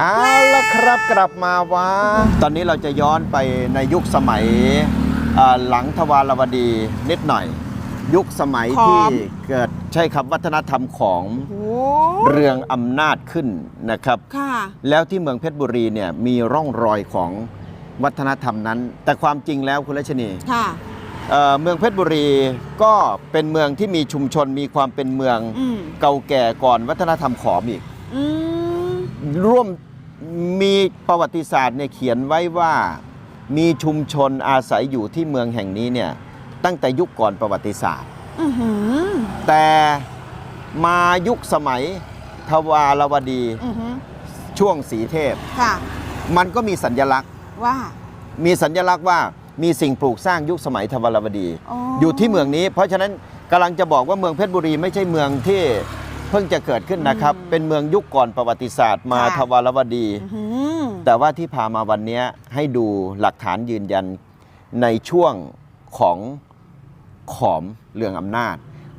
เอาละครับกลับมาว่าตอนนี้เราจะย้อนไปในยุคสมัยอ่าหลังทวารวดีนิดหน่อย ยุคสมัยขอที่มเกิดใช่ครับวัฒนธรรมของโอ้เรืองอำนาจขึ้นนะครับค่ะแล้วที่เมืองเพชรบุรีเนี่ยมีร่องรอยของวัฒนธรรมนั้น แต่ความจริงแล้วคุณรัชนีค่ะเอ่อเมืองเพชรบุรีก็เป็นเมืองที่มีชุมชนมีความเป็นเมืองอืมเก่าแก่ก่อนวัฒนธรรมขอมอีกอืมร่วม มีประวัติศาสตร์เนี่ยเขียนไว้ว่ามีชุมชนอาศัยอยู่ที่เมืองแห่งนี้เนี่ยตั้งแต่ยุคก่อนประวัติศาสตร์ อื้อหือแต่มายุคสมัยทวารวดีอือหือช่วงสีเทพ ค่ะ มันก็มีสัญลักษณ์ ว่า มีสัญลักษณ์ว่ามีสิ่งปลูกสร้างยุคสมัยทวารวดี อ๋ออ อยู่ที่เมืองนี้ เพราะฉะนั้นกำลังจะบอกว่าเมืองเพชรบุรีไม่ใช่เมืองที่ เพิ่งจะเกิดขึ้นนะครับ เป็นเมืองยุคก่อนประวัติศาสตร์มาทวารวดี อื้อหือแต่ว่าที่พามาวันนี้ให้ดูหลักฐานยืนยันในช่วงของขอมเรื่องอำนาจ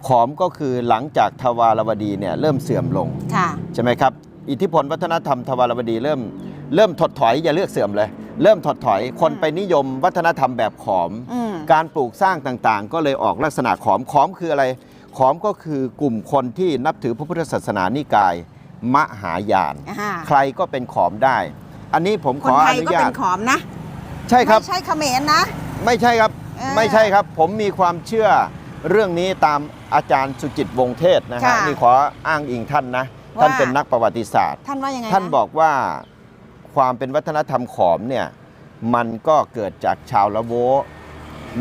ขอมก็คือหลังจากทวารวดีเนี่ยเริ่มเสื่อมลง ค่ะ ใช่ไหมครับ อิทธิพลวัฒนธรรมทวารวดีเริ่มเริ่มถดถอยอย่าเลือกเสื่อมเลย เริ่มถดถอยคนไปนิยมวัฒนธรรมแบบขอม อืม การปลูกสร้างต่างๆ ก็เลยออกลักษณะขอมขอมคืออะไร ขอมก็คือกลุ่มคนที่นับถือพระพุทธศาสนานิกาย มหายานอ่าใครก็เป็นขอมได้ อันนี้ผมคขนอไทอยนุก็ญาเป็ตนขอมนะ ใช่ครับ ไม่ใช่เขมรนะ ไม่ใช่ครับเออไม่ใช่ครับ ผมมีความเชื่อเรื่องนี้ตามอาจารย์สุจิตวงศ์เทศนะฮะค่ะนี่ขออ้างอิงท่านนะว่าท่านเป็นนักประวัติศาสตร์ ท่านว่ายังไงะท่านบอกว่าความเป็นวัฒนธรรมขอมเนี่ยมันก็เกิดจากชาวละโว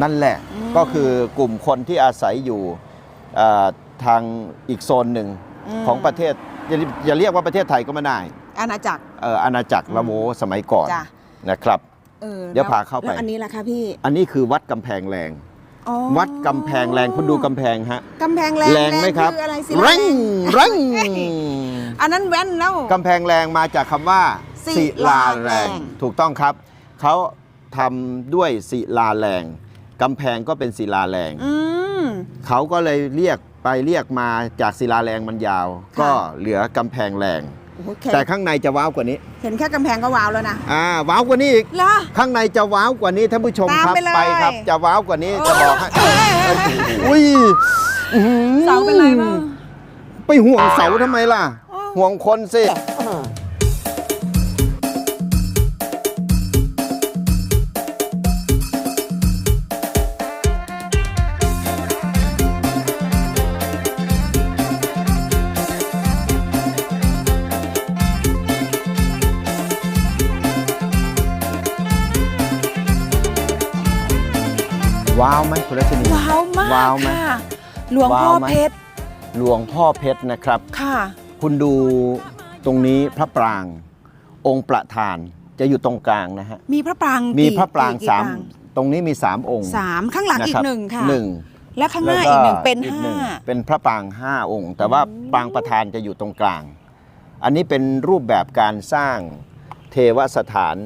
นั่นแหละอืมก็คือกลุ่มคนที่อาศัยอยู่เอ่อ ทางอีกโซนหนึ่งมของประเทศอย่าอย่าเรียกว่าประเทศไทยก็ไม่ได้อาณาจักรเอ่ออาณาจักรละโวสมัยก่อนจ้ะนะครับเออเดี๋ยวแล้พาเข้าไปแล้วอันนี้ล่ะคะพี่อันนี้คือวัดกำแพงแรงอ๋อวัดกำแพงแรงคุณดูกำแพงฮะกำแพงแรงแรงไหมครับคืออะไรสิแรงแรงอันนั้นแว่นแล้วกำแพงแรงมาจากคำว่าศิลาแรง ถูกต้องครับเขาทำด้วยศิลาแรงกำแพงก็เป็นศิลาแรงอืม เขาก็เลยเรียกไปเรียกมาจากศิลาแรงมันยาวค่ะก็เหลือกำแพงแรง โอ้โหเห็นแต่ข้างในจะว้าวกว่านี้ เห็นแค่กำแพงก็ว้าวแล้วนะอ่าว้าวกว่านี้อีก เหรอ ข้างในจะว้าวกว่านี้ท่านผู้ชมตามครับไปเลย ครับ จะว้าวกว่านี้จะบอกให้เอ้ยเอ้ยอุ้ยอื้อหือเสาเป็นไรบ้าง ไปห่วงเสาทำไมล่ะอ้าวห่วงคนสิ ว้าวไหมคุณรัชนีว้าวมากว้าวไหมค่ะหลวงพ่อว้าวไหมเพชรหลวงพ่อเพชรนะครับค่ะ คุณดูตรงนี้พระปราง องค์ประธานจะอยู่ตรงกลางนะฮะมีพระปรางมีกี่พระปรางกี่สามปงตรงนี้มีสามองค์สามข้างหลังอีนะกรับหนึ่งค่ะหนึ่งและข้างหน้าแล้วอีกหนึ่งเป็นอีกห้าหนึ่งเป็นพระปรางห้าองค์ แต่ว่าปรางประธานจะอยู่ตรงกลาง อันนี้เป็นรูปแบบการสร้างเทวสถาน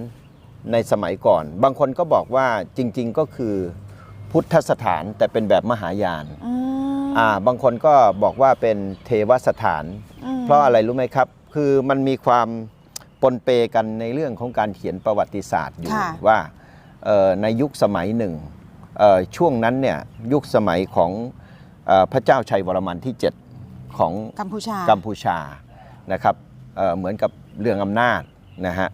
ในสมัยก่อน บางคนก็บอกว่าจริง ๆก็คือ พุทธสถานแต่เป็นแบบมหายานอืมอ่าบางคนก็บอกว่าเป็นเทวสถานมเพราะอะไรรู้ไหมครับ คือมันมีความปนเปกันในเรื่องของการเขียนประวัติศาสตร์อยู่ค่ะว่าเอ่อในยุคสมัยหนึ่งเอ่อช่วงนั้นเนี่ยยุคสมัยของเออพระเจ้าชัยวรมันที่ 7 ของกัมพูชากัมพูชานะครับเอ่อเหมือนกับเรื่องอำนาจนะฮะ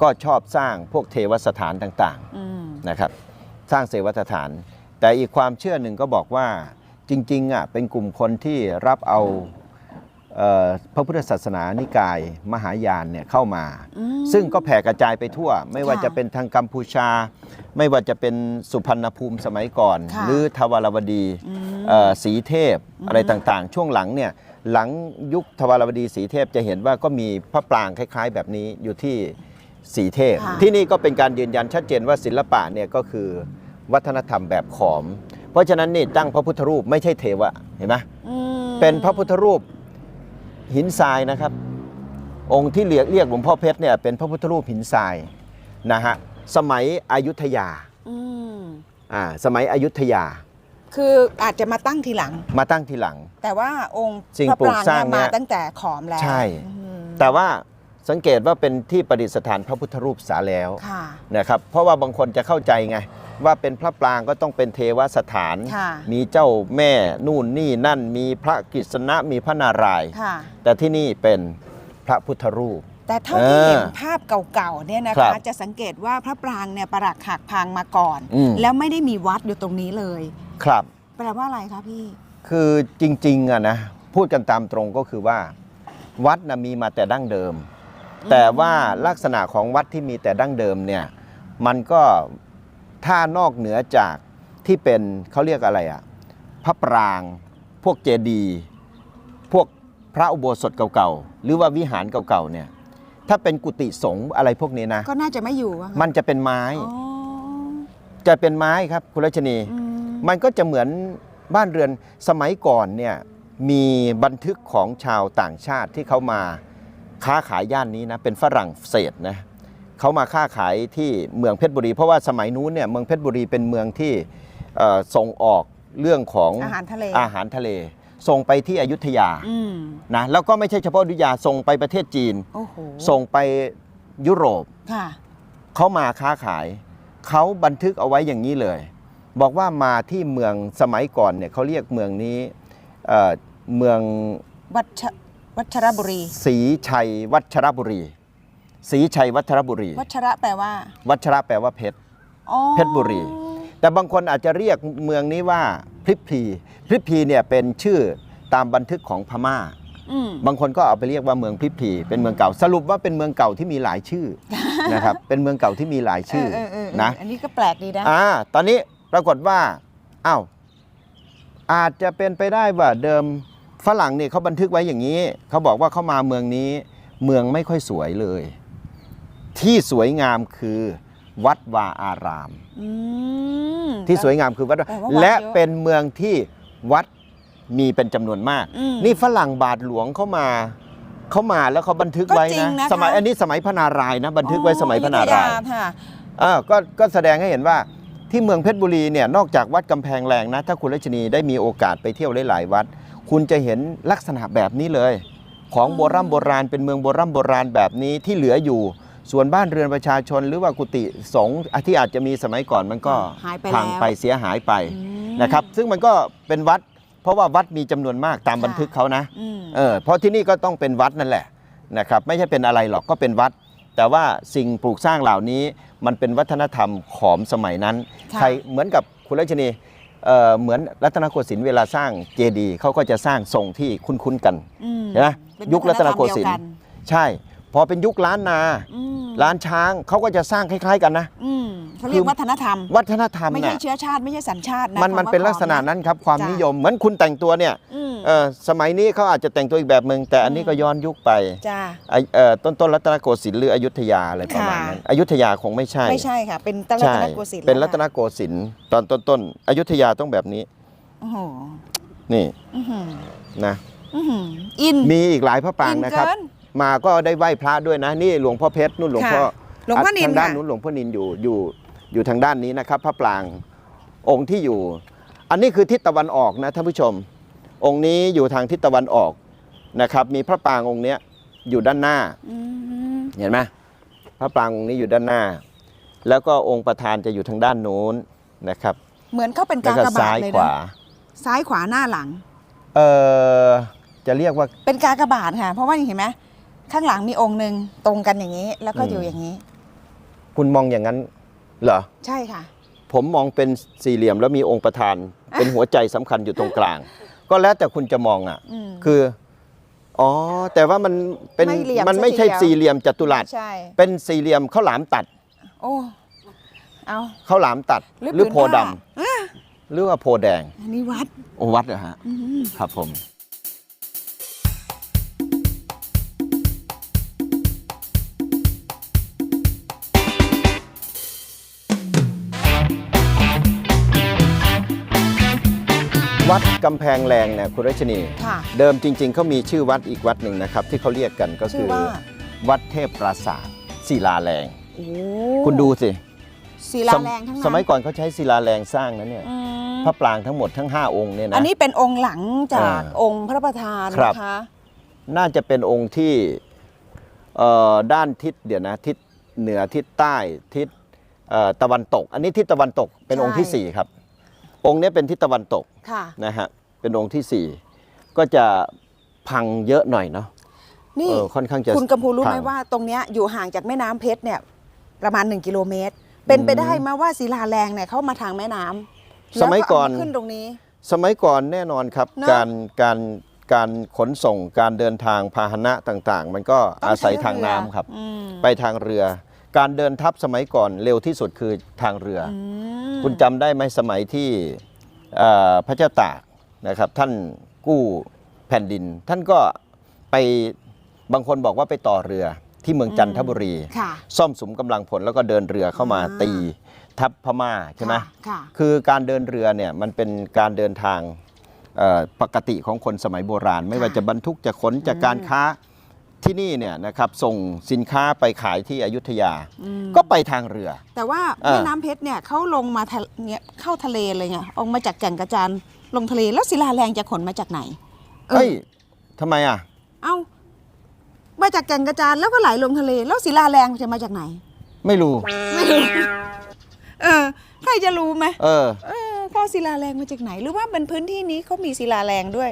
ก็ชอบสร้างพวกเทวสถานต่างอืมๆนะครับสร้างเทวสถาน แต่อีกความเชื่อหนึ่งก็บอกว่าจริงๆอะเป็นกลุ่มคนที่รับเอาเอ่อพระพุทธศาสนานิกายมหายานเนี่ยเข้ามาอืมซึ่งก็แผ่กระจายไปทั่ว ไม่ว่าค่ะจะเป็นทางกัมพูชา ไม่ว่าจะเป็นสุพรรณภูมิสมัยก่อนค่ะหรือทวารวดีอืมเอ่อสีเทพอะไรต่างๆ ช่วงหลังเนี่ยหลังยุคทวารวดีสีเทพจะเห็นว่าก็มีพระปรางคล้าย ๆ แบบนี้อยู่ที่สีเทพค่ะที่นี่ก็เป็นการยืนยันชัดเจนว่าศิลปะเนี่ยก็คือ วัฒนธรรมแบบขอม เพราะฉะนั้นนี่ตั้งพระพุทธรูปไม่ใช่เทวะเห็นไหมอืมเป็นพระพุทธรูปหินทรายนะครับ องค์ที่เรียกเรียกหลวงพ่อเพชรเนี่ยเป็นพระพุทธรูปหินทรายนะฮะสมัยอยุธยาอืมอ่าสมัยอยุธยา คืออาจจะมาตั้งทีหลัง มาตั้งทีหลัง แต่ว่าองค์สิ่งพระปลูกปรางสร้างเนี่ยเนี่มายตั้งแต่ขอมแล้วใช่อืมแต่ว่าสังเกตว่าเป็นที่ประดิษฐานพระพุทธรูปสาแล้วค่ะนะครับเพราะว่าบางคนจะเข้าใจไง ว่าเป็นพระปรางก็ต้องเป็นเทวสถานค่ะมีเจ้าแม่นู่นนี่นั่นมีพระกฤษณะมีพระนารายณ์ค่ะแต่ที่นี่เป็นพระพุทธรูป แต่เท่าที่เออเห็นภาพเก่าๆเนี่ยนะครัคะ บจะสังเกตว่าพระปรางเนี่ยปรักหักพังมาก่อน อืม แล้วไม่ได้มีวัดอยู่ตรงนี้เลย ครับ แปลว่าอะไรคะพี่ คือจริงๆอะนะพูดกันตามตรงก็คือว่า วัดนะมีมาแต่ดั้งเดิม แต่ว่าลักษณะของวัดที่มีแต่ดั้งเดิมเนี่ยมันก็ ถ้านอกเหนือจากที่เป็นเขาเรียกอะไรอะพระปราง พวกเจดีย์พวกพระอุโบสถเก่าๆ หรือว่าวิหารเก่าๆเนี่ยถ้าเป็นกุฏิสงฆ์อะไรพวกนี้นะ ก็น่าจะไม่อยู่อะค่ะมันจะเป็นไม้ อ๋อจะเป็นไม้ครับคุณรัชนี อืมมันก็จะเหมือนบ้านเรือนสมัยก่อนเนี่ยมีบันทึกของชาวต่างชาติที่เขามาค้าขายย่านนี้นะเป็นฝรั่งเศสนะ เขามาค้าขายที่เมืองเพชรบุรี เพราะว่าสมัยนู้นเนี่ยเมืองเพชรบุรีเป็นเมืองที่เอ่อส่งออกเรื่องของอาหารทะเลอาหารทะเล ส่งไปที่อยุธยาอืมนะแล้วก็ไม่ใช่เฉพาะอยุธยาส่งไปประเทศจีนโอ้โหส่งไปยุโรปค่ะเขามาค้าขาย เขาบันทึกเอาไว้อย่างนี้เลย บอกว่ามาที่เมืองสมัยก่อนเนี่ยเขาเรียกเมืองนี้เอ่อเมืองวัชวัชรบุรีศรีชัยวัชรบุรี ศรีชัยวัชรบุรี วัชระแปลว่าวัชระแปลว่าเพชร อ๋อเพชรบุรี แต่บางคนอาจจะเรียกเมืองนี้ว่าพริบพลีพริบพลีเนี่ยเป็นชื่อตามบันทึกของพม่า อืม บางคนก็เอาไปเรียกว่าเมืองพริบพลีเป็นเมืองเก่าสรุปว่าเป็นเมืองเก่าที่มีหลายชื่อ นะครับเป็นเมืองเก่าที่มีหลายชื่อเเเเนะ อันนี้ก็แปลกดีนะ อ่า ตอนนี้ปรากฏว่า อ้าว อาจจะเป็นไปได้ว่าเดิมฝรั่งเนี่ยเขาบันทึกไว้อย่างนี้ เขาบอกว่าเขามาเมืองนี้ เมืองไม่ค่อยสวยเลย ที่สวยงามคือวัดวาอาราม อืม ที่สวยงามคือวัดวาแปลว่าวัดและเยอะเป็นเมืองที่วัดมีเป็นจำนวนมาก อืม นี่ฝรั่งบาทหลวงเข้ามาเขามาแล้วเขาบันทึกไว้ก็จริงนะนะคะ สมัยอันนี้สมัยพระนารายณ์นะบันทึกไว้สมัยพระนารายณ์อยุธค่ะ อ่าก็ก็แสดงให้เห็นว่าที่เมืองเพชรบุรีเนี่ยนอกจากวัดกำแพงแรงนะ ถ้าคุณรัชนีได้มีโอกาสไปเที่ยวหลายๆวัด คุณจะเห็นลักษณะแบบนี้เลย ของโบราณโบราณเป็นเมืองโบราณโบราณแบบนี้ที่เหลืออยู่ ส่วนบ้านเรือนประชาชนหรือว่ากุฏิสงฆ์อะที่อาจจะมีสมัยก่อนมันก็หายไปพังแล้วไปเสียหายไปอืม นะครับ ซึ่งมันก็เป็นวัด เพราะว่าวัดมีจำนวนมากตามค่ะบันทึกเขานะ อืม เออเพราะที่นี่ก็ต้องเป็นวัดนั่นแหละนะครับไม่ใช่เป็นอะไรหรอกก็เป็นวัด แต่ว่าสิ่งปลูกสร้างเหล่านี้มันเป็นวัฒนธรรมของสมัยนั้นค่ะ ใครเหมือนกับคุณรัชนีเอ่อเหมือนรัตนโกสินทร์เวลาสร้างเจดีย์เขาก็จะสร้างทรงที่คุ้นๆกัน อืมเห็นไหมเป็นยุครัตนโกสินทวัฒร์ธรรมเดียวกัใช่ พอเป็นยุคล้านนาอืมล้านช้างเขาก็จะสร้างคล้าย ๆ กันนะอืมเขาเรียกวัฒนธรรม วัฒนธรรมไม่ใช่น่ะเชื้อชาติไม่ใช่สัญชาตินะมันมันคำว่าเป็นลักษณะขอมนั้นครับความจ้ะนิยมเหมือนคุณแต่งตัวเนี่ยอืมเออสมัยนี้เขาอาจจะแต่งตัวอีกแบบหนึ่งแต่อันนี้ก็ย้อนยุคไปจ้าไอ้เอ่อต้นต้นรัตนโกสินทร์หรืออยุธยาอะไรประมาณนั้นค่ะอยุธยาคงไม่ใช่ไม่ใช่ค่ะเป็นรัตใช่นโกสินทร์เป็นรัตนแล้วค่ะโกสินทร์ตอนต้นต้นอยุธยาต้องแบบนี้โอ้โหนี่อื้อหือนะอื้อหืออินมีอีกหลายพระปรางอินนะครับเกิน มาก็ได้ไหว้พระด้วยนะ นี่หลวงพ่อเพชรนู่นหลวงพ่อค่ะหลวงพ่อนินทางด้านค่ะนู้นหลวงพ่อนินอยู่อยู่อยู่ทางด้านนี้นะครับ พระปรางองค์ที่อยู่ อันนี้คือทิศตะวันออกนะท่านผู้ชม องค์นี้อยู่ทางทิศตะวันออกนะครับ มีพระปรางองค์เนี้ยอยู่ด้านหน้าอืมเห็นไหมพระปรางองค์นี้อยู่ด้านหน้า แล้วก็องค์ประธานจะอยู่ทางด้านโน้นนะครับ เหมือนเขาเป็นแล้วกาก็กบาซ้าทยเลยขนะวาซ้ายขวาหน้าหลัง เออจะเรียกว่าเป็นกากบาทค่ะ เพราะว่าเห็นไหม ข้างหลังมีองค์หนึ่งตรงกันอย่างนี้ แล้วก็อืมอยู่อย่างนี้ คุณมองอย่างนั้นเหรอ ใช่ค่ะ ผมมองเป็นสี่เหลี่ยมแล้วมีองค์ประธาน เป็นหัวใจสำคัญอยู่ตรงกลาง ก็แล้วแต่คุณจะมองอะ อืม คือ อ๋อ แต่ว่ามันเป็นไม่เหลี่ยมมันไม่ใช่ซะทีเดียว สี่เหลี่ยมจัตุรัส ใช่ เป็นสี่เหลี่ยมข้าวหลามตัดโอ้ เอาข้าวหลามตัด หรือหรือผืนโพดำผ้าอะหรือว่าโพแดง อันนี้วัด โอวัดเหรอฮะอืมครับผม วัดกำแพงแรงเนี่ยคุณรัชนี ค่ะ เดิมจริงๆเขามีชื่อวัดอีกวัดหนึ่งนะครับ ที่เขาเรียกกันก็ชื่คืออว่า วัดเทพปราสาทศิลาแรง โอ้คุณดูสิศิลาสมแรงทั้งนั้นสมัยก่อนเขาใช้ศิลาแรงสร้างนะเนี่ยอืมพระปรางทั้งหมดทั้ง 5 องค์เนี่ยนะ อันนี้เป็นองค์หลังจากอ่าองค์พระประธานครับ นะคะ น่าจะเป็นองค์ที่เอ่อด้านทิศเดี๋ยวนะทิศเหนือทิศใต้ทิศเอ่อตะวันตก อันนี้ทิศตะวันตกเป็นองค์ที่สี่ครับ องค์นี้เป็นทิศตะวันตกค่ะนะฮะเป็นองค์ที่สี่ก็จะพังเยอะหน่อยเนาะนี่เออค่อนข้างจะคุณกัมพูรู้ไหมพังว่าตรงเนี้ยอยู่ห่างจากแม่น้ำเพชรเนี่ยประมาณ 1 กิโลเมตร เป็นไปได้ไหมว่าศิลาแรงเนี่ยเข้ามาทางแม่น้ำสมัยก่อนแล้วเาาขึ้นตรงนี้ สมัยก่อนแน่นอนครับเนอะการการการขนส่งการเดินทางพาหนะต่างๆ มันก็ต้อาศัยใช้ทางน้ำเอครับอืมไปทางเรือ การเดินทัพสมัยก่อนเร็วที่สุดคือทางเรือออืมคุณจำได้ไหมสมัยที่เอ่อพระเจ้าตากนะครับ ท่านกู้แผ่นดิน ท่านก็ไปบางคนบอกว่าไปต่อเรือที่เมืองจันทบุรี ค่ะ ซ่อมสุมกำลังผลแล้วก็เดินเรือเข้ามาอ่า ตีทัพพม่าใช่ไหม ค่ะค่ะคือการเดินเรือเนี่ยมันเป็นการเดินทางเอ่อปกติของคนสมัยโบราณ ไม่ว่าจะบรรทุกจะขนจากการค้า ที่นี่เนี่ยนะครับส่งสินค้าไปขายที่อยุธยา อืมก็ไปทางเรือ แต่ว่าเออ แม่น้ำเพชรเนี่ยเขาลงมาทะเนี่ยเข้าทะเลเลยไงออกมาจากแก่งกระจานลงทะเลแล้วศิลาแรงจะขนมาจากไหน เออเฮ้ยทำไมอะ เอ้ามาจากแก่งกระจานแล้วก็ไหลลงทะเล แล้วศิลาแรงจะมาจากไหน ไม่รู้ ไม่รู้ เออ ใครจะรู้ไหมเออ เออเขาเอาศิลาแรงมาจากไหน หรือว่าเป็นพื้นที่นี้เขามีศิลาแรงด้วย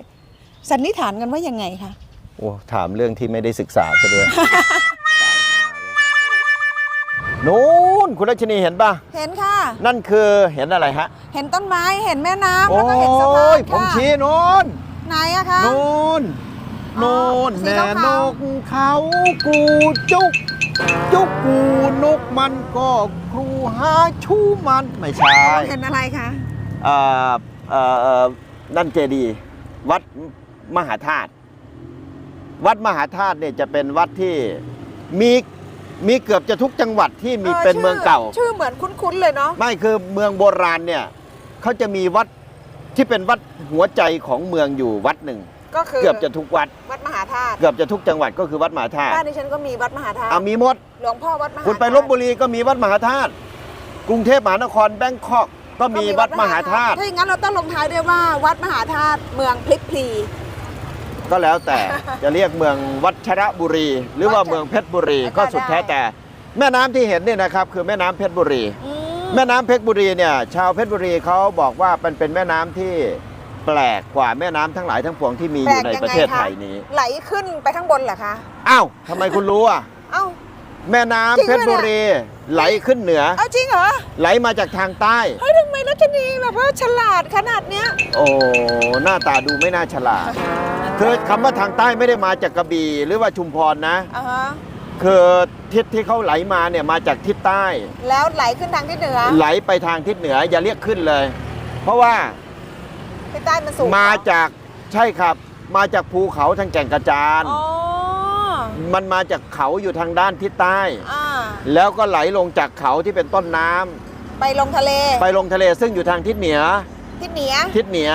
สันนิษฐานกันว่ายังไงคะ โอ้ถามเรื่องที่ไม่ได้ศึกษาซะด้วย นู้นคุณรัชนีเห็นป่ะ เห็นค่ะ นั่นคือเห็นอะไรฮะ เห็นต้นไม้เห็นแม่น้ำโอ้แล้วก็เห็นสะพานยผมค่ะชี้นู้นไหนอะคะ นู้นอ๋อนู้นสีแน่ขาวนๆกเขากูจุก จุกกูนกมันก็ครูหาชูมันไม่ใช่ เห็นอะไรคะเอ่อเอ่อเอ่อนั่นเจดีย์วัดมหาธาตุ วัดมหาธาตุเนี่ยจะเป็นวัดที่มีมีเกือบจะทุกจังหวัดที่มีเป็นเมืองเก่า ชื่อเหมือนคุ้นๆเลยเนาะไม่คือเมืองโบราณเนี่ยเขาจะมีวัดที่เป็นวัดหัวใจของเมืองอยู่วัดหนึ่งก็คือเกือบจะทุกวัดวัดมหาธาตุเกือบจะทุกจังหวัดก็คือวัดมหาธาตุบ้านดิฉันก็มีวัดมหาธาตุอะมีหมดหลวงพ่อวัดมหาธาตุคุณไปลบบุรีก็มีวัดมหาธาตุกรุงเทพมหานครแบงคอกก็มีวัดมหาธาตุถ้าอย่างนั้นเราต้องลงท้ายด้วยว่าวัดมหาธาตุเมืองพลิกพลี ก็แล้วแต่จะเรียกเมืองวัชระบุรี หรือว่าวัชเมืองเพชรบุรีได้ก็สุดแท้แต่ แม่น้ำที่เห็นเนี่ยนะครับคือแม่น้ำเพชรบุรีอืมแม่น้ำเพชรบุรีเนี่ยชาวเพชรบุรีเขาบอกว่าเป็นเป็นแม่น้ำที่แปลกกว่าแม่น้ำทั้งหลายทั้งปวงที่มีอยู่ในประเทศไทยนี้ ไหลขึ้นไปข้างบนเหรอคะอ้าวทำไมคุณรู้อะเอ้าแม่น้ำจริงเพปะชรบุรีไหลขึ้นเหนือเอาจริงเหรอ ไหลมาจากทางใต้ เฮ้ยทำไมรัชนีแบบว่าฉลาดขนาดเนี้ย โอ้ หน้าตาดูไม่น่าฉลาด คือคำว่าทางใต้ไม่ได้มาจากกระบี่หรือว่าชุมพรนะ อ่าฮะคือทิศที่เขาไหลมาเนี่ยมาจากทิศใต้ แล้วไหลขึ้นทางที่เหนือไหลไปทางทิศเหนืออย่าเรียกขึ้นเลย เพราะว่าทิศใต้มันสูงมาจากใช่ครับ มาจากภูเขาทางแก่งกระจาน อ๋อมันมาจากเขาอยู่ทางด้านทิศใต้ อ่าแล้วก็ไหลลงจากเขาที่เป็นต้นน้ำไปลงทะเลไปลงทะเลซึ่งอยู่ทางทิศเหนือทิศเหนือทิศเหนือ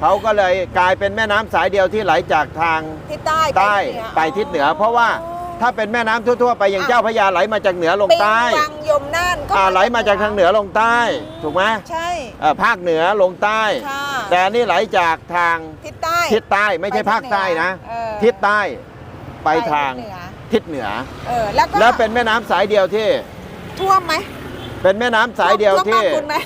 เขาก็เลยกลายเป็นแม่น้ำสายเดียวที่ไหลจากทางทิศใต้ใต้ไปทิศเหนือ เพราะว่าถ้าเป็นแม่น้ำทั่วๆไปอย่างเจ้าพระยาไหลมาจากเหนือลงปิงใต้วังยมน่านก็อ่าไหลมาจากทางเหนือลงใต้ถูกไหมใช่ เอ่อภาคเหนือลงใต้ ค่ะแต่อันนี่ไหลจากทางทิศใต้ทิศใต้ไม่ใช่ภาคใต้นะ เออทิศใต้ไปทางเหนือทิศเหนือ เออแล้วก็แล้วเป็นแม่น้ำสายเดียวที่ ท่วมไหมเป็นแม่น้ำสายเดียวท่มที่บ้านคุณไหม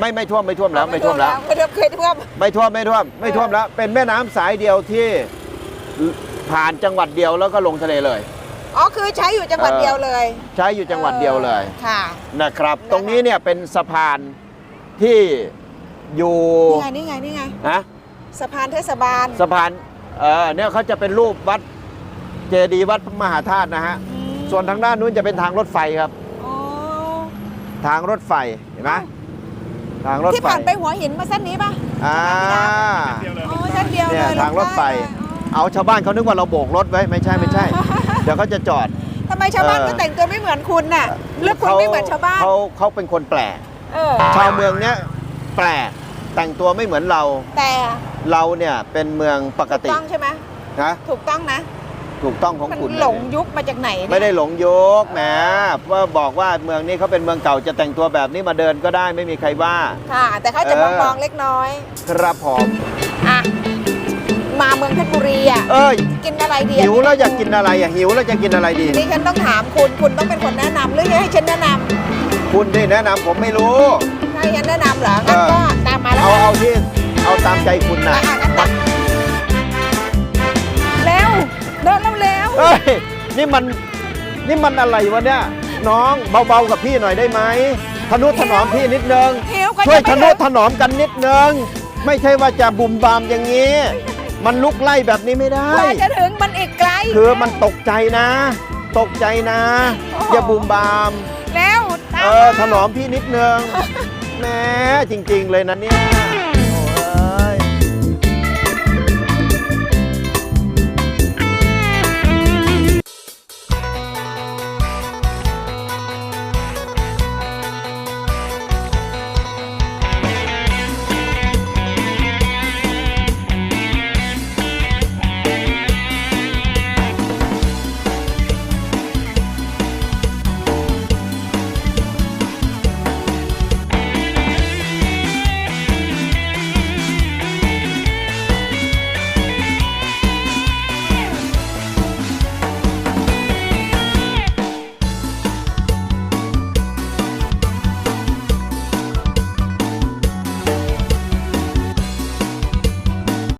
ไม่ไม่ท่วมไม่ท่วมแล้วไม่ท่วมแล้ว ไม่ท่วมเคยท่วมไม่ท่วมไม่ท่วมไม่ท่วมแล้ว เป็นแม่น้ำสายเดียวที่ผ่านจังหวัดเดียวแล้วก็ลงทะเลเลยอ๋อคือใช้อยู่จังหวัดเออเดียวเลย ใช้อยู่จังหวัดเดียวเลยค่ะนะครับนะคะตรงนี้เนี่ยเป็นสะพานที่อยู่นี่ไงนี่ไงนี่ไงนะสะพานเทศบาลสะพานเออเนี่ยเขาจะเป็นรูปวัดเจดีย์วัดมหาธาตุนะฮะอืมส่วนทางด้านนู้นจะเป็นทางรถไฟครับอ๋อทางรถไฟเห็นไหม ทางรถที่ไฟผ่านไปหัวหินมาเส้นนี้ป่ะอ่า อ๋อเส้นเดียวเนี่เลยยทางรถไฟ ลงใต้เลยอ๋อเอาชาวบ้านเขานึกว่าเราโบกรถไว้ไม่ใช่ไม่ใช่ เดี๋ยวเขาจะจอด ทำไมชาวบ้านเออ ก็แต่งตัวไม่เหมือนคุณน่ะเลือกคุณไม่เหมือนชาวบ้านเขาเขาเป็นคนแปลก เออชาวเมืองเนี้ยแปลกแต่งตัวไม่เหมือนเราแต่เราเนี่ยเป็นเมืองปกติต้องใช่ไหมนะถูกต้องนะ ถูกต้องของมันคุณหลงเลยยุคมาจากไหนเนี่ยไม่ได้หลงยกแหมว่าบอกว่าเมืองนี้เขาเป็นเมืองเก่าจะแต่งตัวแบบนี้มาเดินก็ได้ไม่มีใครว่า ค่ะ แต่เขาจะเอมอองๆเล็กน้อยครับผมอะมาเมืองเพชรบุรีอะเอ้ยกินอะไรดีอะหิวแล้วอยากกินอะไรอะหิวแล้วจะกินอะไรดี นี่ฉันต้องถามคุณคุณต้องเป็นคนแนะนำหรือให้ฉันแนะนำคุณที่แนะนำผมไม่รู้ให้ฉันแนะนำเหรองั้นเออก็ตามมาแล้วเอากัน เอาที่เอาตามใจคุณนะอะอะงั้นตัด เดินเร็วเอ้ยนี่มันนี่มันอะไรวะเนี่ยน้องเบาๆกับพี่หน่อยได้ไหมทนุถนอมพี่นิดนึงๆหิวก็ช่วยจะทไปนุถนอมกันนิดนึง ไม่ใช่ว่าจะบุมบามอย่างนี้ มันลุกไล่แบบนี้ไม่ได้ กว่าจะถึงมันอีกไกล คือมันตกใจนะ ตกใจนะ โอ้โห อย่าบุมบาม แล้วตามเออมาถนอมพี่นิดนึงแหมจริง ๆ เลยนะเนี่ย